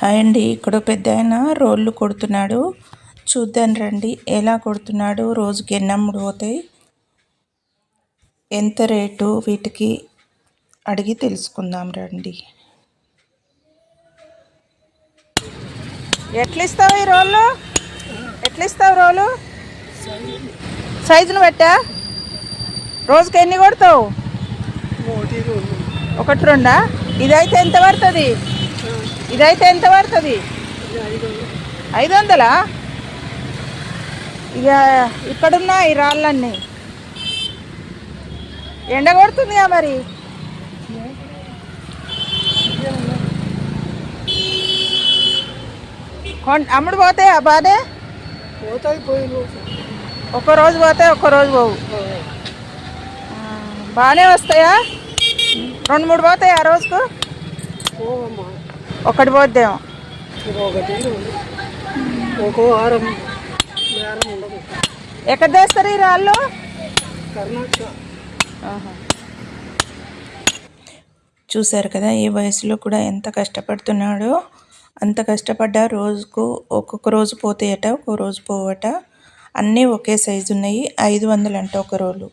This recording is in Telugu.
హాయ్ అండి. ఇక్కడ పెద్ద ఆయన రోళ్ళు కొడుతున్నాడు. చూద్దాం రండి. ఎలా కొడుతున్నాడు? రోజుకి ఎన్నమ్ముడు పోతాయి? ఎంత రేటు? వీటికి అడిగి తెలుసుకుందాం రండి. ఎట్లా ఇస్తావు ఈ రోళ్ళు? ఎట్లా ఇస్తావు రోలు సైజును పెట్టా రోజుకి ఎన్ని కొడతావు? ఒకటి రెండా? ఇదైతే ఎంత పడుతుంది? ఇదైతే ఎంత పడుతుంది? ఐదు వందలా ఇక ఇక్కడున్న ఈ రాళ్ళన్నీ. ఎండ కొడుతుందిగా మరి? అమ్ముడు పోతాయా బానే? పోతాయి పోయి ఒక్క రోజు పోతే ఒక్క రోజు పోవు. బాగానే వస్తాయా? రెండు మూడు పోతాయి ఆ రోజుకు? ఒకటి పోద్దేమో. ఎక్కడ చేస్తారు ఈ రాళ్ళు? చూశారు కదా ఈ వయసులో కూడా ఎంత కష్టపడుతున్నాడో అంత కష్టపడ్డా రోజుకు ఒక్కొక్క రోజు పోతేయట ఒక్కో రోజు పోవట అన్నీ ఒకే సైజు ఉన్నాయి ఐదు వందలు అంట ఒక రోజు